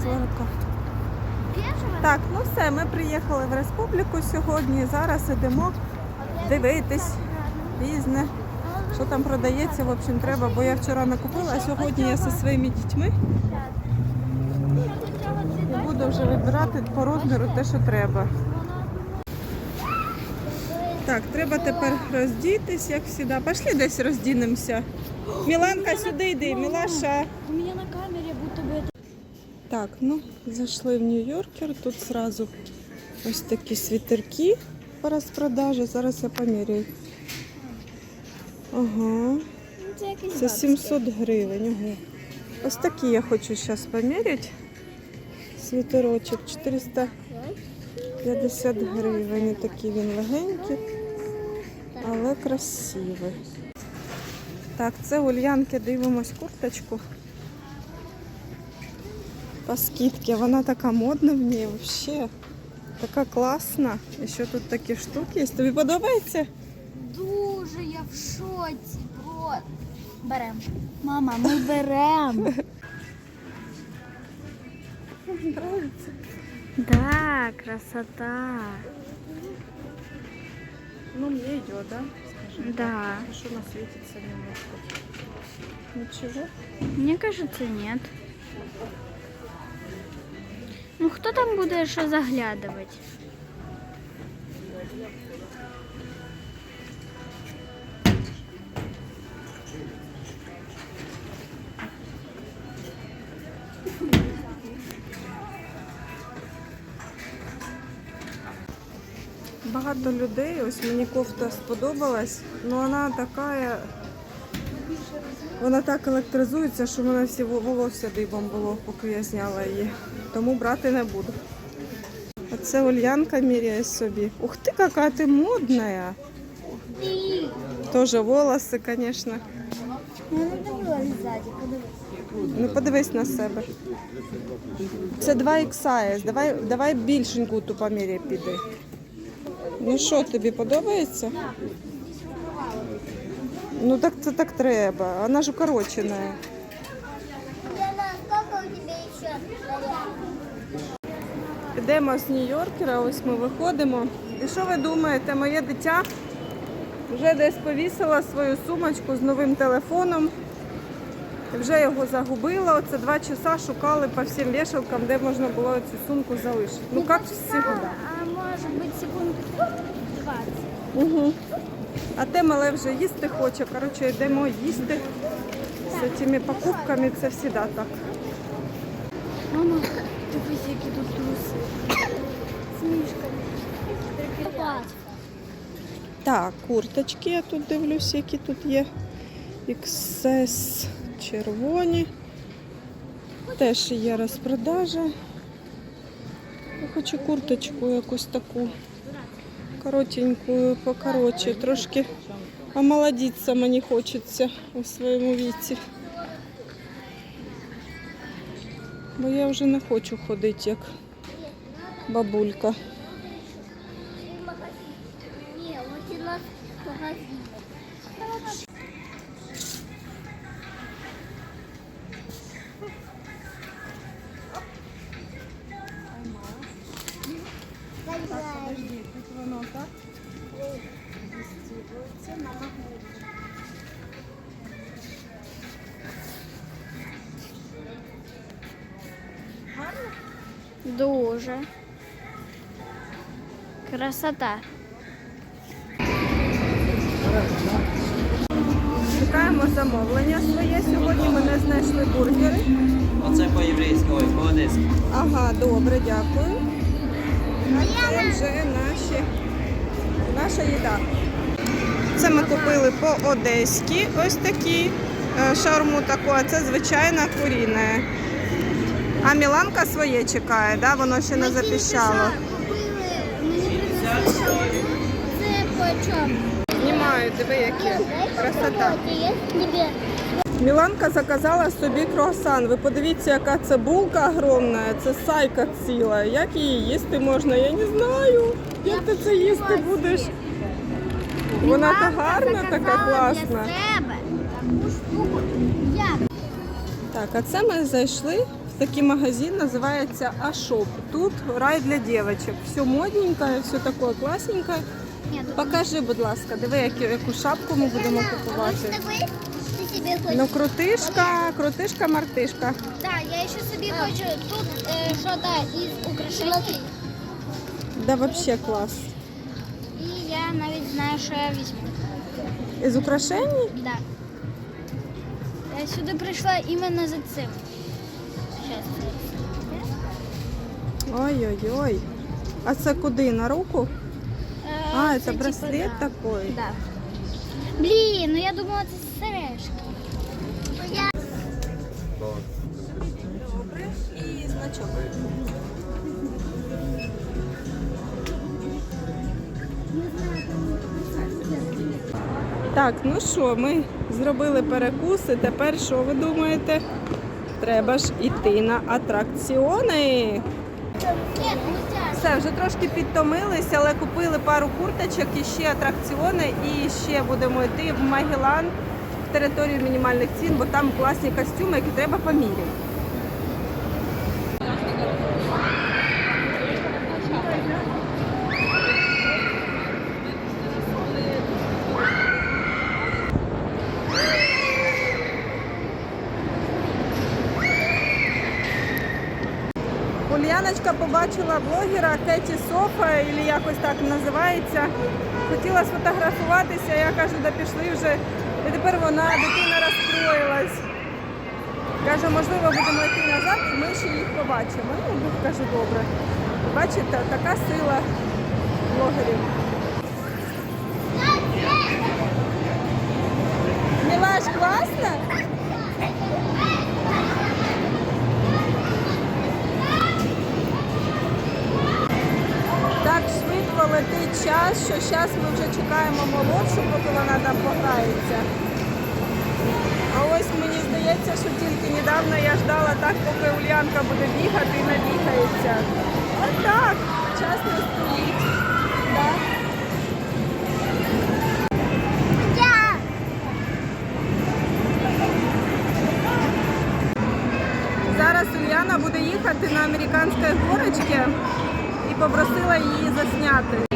замерзла. Так, ну все, ми приїхали в республіку сьогодні. Зараз ідемо дивитись різне, що там продається. В общем, треба, бо я вчора накупила, а сьогодні я зі своїми дітьми і буду вже вибирати по розміру те, що треба. Так, треба тепер роздітись, як завжди. Пішли десь роздінемося. Міланка, сюди йди, Мілаша. У меня на это... Так, ну зайшли в Нью-Йоркер. Тут сразу ось такі світерки по розпродажі. Зараз я поміряю. Ага, це 700 гривень. Ого. Ось такі я хочу зараз поміряти. Світерочок 450 гривень. Такий він легенький, але красивий. Так, це Ульянки дивимось курточку по скидці. Вона така модна в ній взагалі. Така класна. І що тут такі штуки є. Тобі подобається? Дуже я в шоці, бро. Берем. Мама, ми берем. Подобається. Да, красота. Ну, мне идет, да? Скажи. Да. Что она светится немножко. Ничего. Мне кажется, нет. Ну, хто там буде що заглядувати? Багато людей, ось мені кофта сподобалась, але вона така, вона так електризується, що в мене всі волосся дибом було, поки я зняла її. Тому брати не буду. А це Ульянка міряє собі. Ух ти, яка ти модна. Тоже волоси, звісно. Не. Не подивись на себе. Це 2 XS. Давай, давай більшеньку ту поміряй піди. Ну що, тобі подобається? Ну так це так треба. Вона ж укорочена. Йдемо з Нью-Йоркера, ось ми виходимо. І що ви думаєте, моє дитя вже десь повісила свою сумочку з новим телефоном. Вже його загубила. Оце два часа шукали по всім вішалкам, де можна було цю сумку залишити. Ну як завжди. А може бути секунд 20. Угу. А те мале вже їсти хоче. Коротше, йдемо їсти з цими покупками. Це завжди так. Мама, дивись, які тут труси. З мішками. Так, курточки я тут дивлюся, які тут є. XS червоні. Теж є розпродажа. Я хочу курточку якусь таку. Коротеньку, покороче. Трошки омолодитися мені хочеться у своєму віці. Бо я вже не хочу ходити як бабулька. Дуже. Красота. Чекаємо замовлення своє. Сьогодні ми не знайшли бургери. Оце по-єврейськи, ой, по-одеськи. Ага, добре, дякую. А це вже наші, наша їда. Це ми купили по-одеськи ось такі е, шаурму таку, а це звичайна куріне. А Міланка своє чекає, да? воно ще не запіщало. Знімаю, диви, яке. Красота. Міланка заказала собі круасан. Ви подивіться, яка це булка огромна, це сайка ціла. Як її їсти можна, я не знаю. Як ти це їсти будеш? Вона така гарна, така класна. Так, а це ми зайшли Такий магазин називається Ашоп. Тут рай для дівчаток. Все модненькое, все таке класненькое. Покажи, будь лака, диви, яку, яку шапку ми будемо купувати. Ну, крутишка, крутишка, мартишка. Так, я ще собі хочу тут е, що-то із украшень. Да, вообще клас. І я навіть знаю, що я візьму. Із украшень? Да. Я сюди прийшла іменно за цим. Ой-ой-ой. А це куди? На руку? Е, А, це типу, браслет да. такий. Да. Блін, ну я думала, це сережки. Добре. І значок. Так, ну що, ми зробили перекуси. Тепер що ви думаєте? Треба ж іти на атракціони. Все, вже трошки підтомилися, але купили пару курточок і ще атракціони. І ще будемо йти в Магілан, в територію мінімальних цін, бо там класні костюми, які треба поміряти. Ульяночка побачила блогера Кеті Софа, або якось так називається. Хотіла сфотографуватися, я кажу, да пішли вже. І тепер вона дитина розстроїлась. Каже, можливо, будемо йти назад, ми ще їх побачимо. Ну, кажу, добре. Бачите, така сила блогерів. Мілаш, класно? Так швидко летить час, що зараз ми вже чекаємо молодшу, поки вона там пограється. А ось мені здається, що тільки недавно я ждала так, поки Ульянка буде бігати і набігається. Отак, час не стоїть. Зараз Ульяна буде їхати на американській горочці попросила її засняти.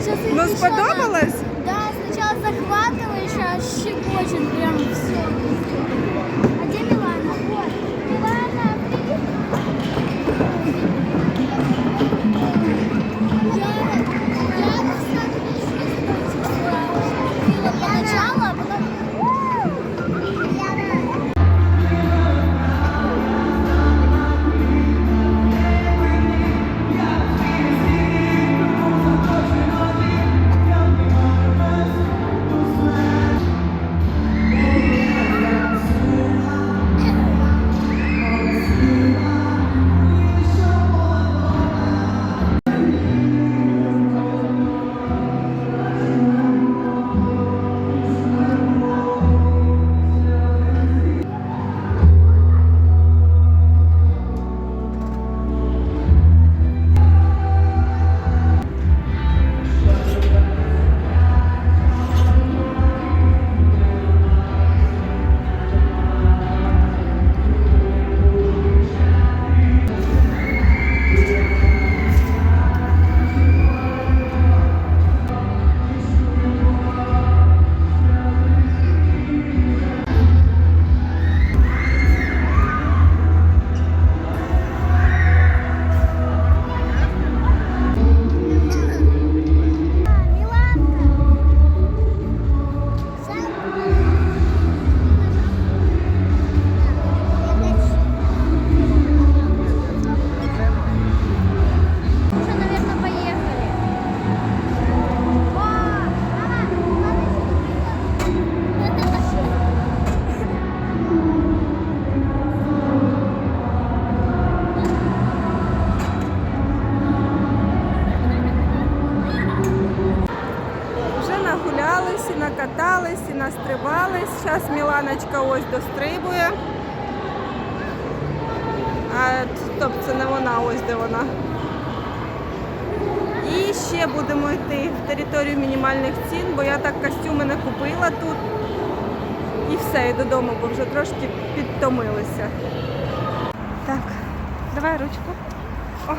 Сейчас Ну сподобалось? Да, сначала захватываешь, а щекочет прям все. І ще будемо йти в територію мінімальних цін, бо я так костюми не купила тут. І все, і додому, бо вже трошки підтомилися. Так, давай ручку. О,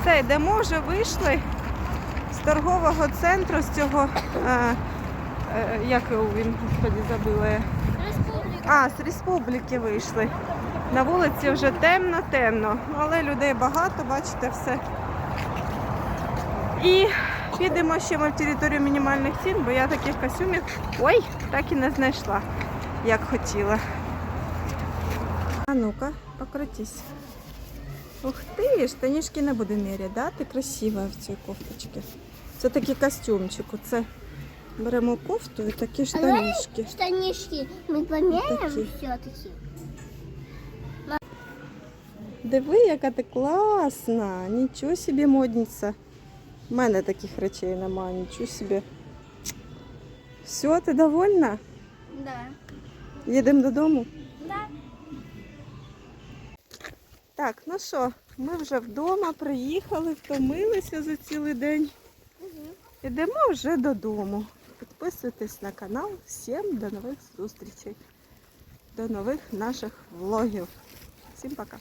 все, йдемо, вже вийшли з торгового центру, з цього, е, е, як він, господі, забила. А, з республіки вийшли. На вулиці вже темно-темно, але людей багато, бачите, все. І підемо ще ми в територію мінімальних цін, бо я таких костюмів ой, так і не знайшла, як хотіла. А ну-ка, покрутись. Ух ти, штанішки не буде міряти, да? Ти красива в цій кофточці. Це такий костюмчик. Оце беремо кофту і такі штанішки. Штанишки мы померяем Такие. все-таки. Диви, яка ти класна. Нічого собі модниця. У мене таких речей немає, нічого собі. Все, ти довольна? Да. Їдемо додому? Да. Так, ну що, ми вже вдома приїхали, втомилися за цілий день. Ідемо вже додому. Підписуйтесь на канал. Всім до нових зустрічей. До нових наших влогів. Всім пока.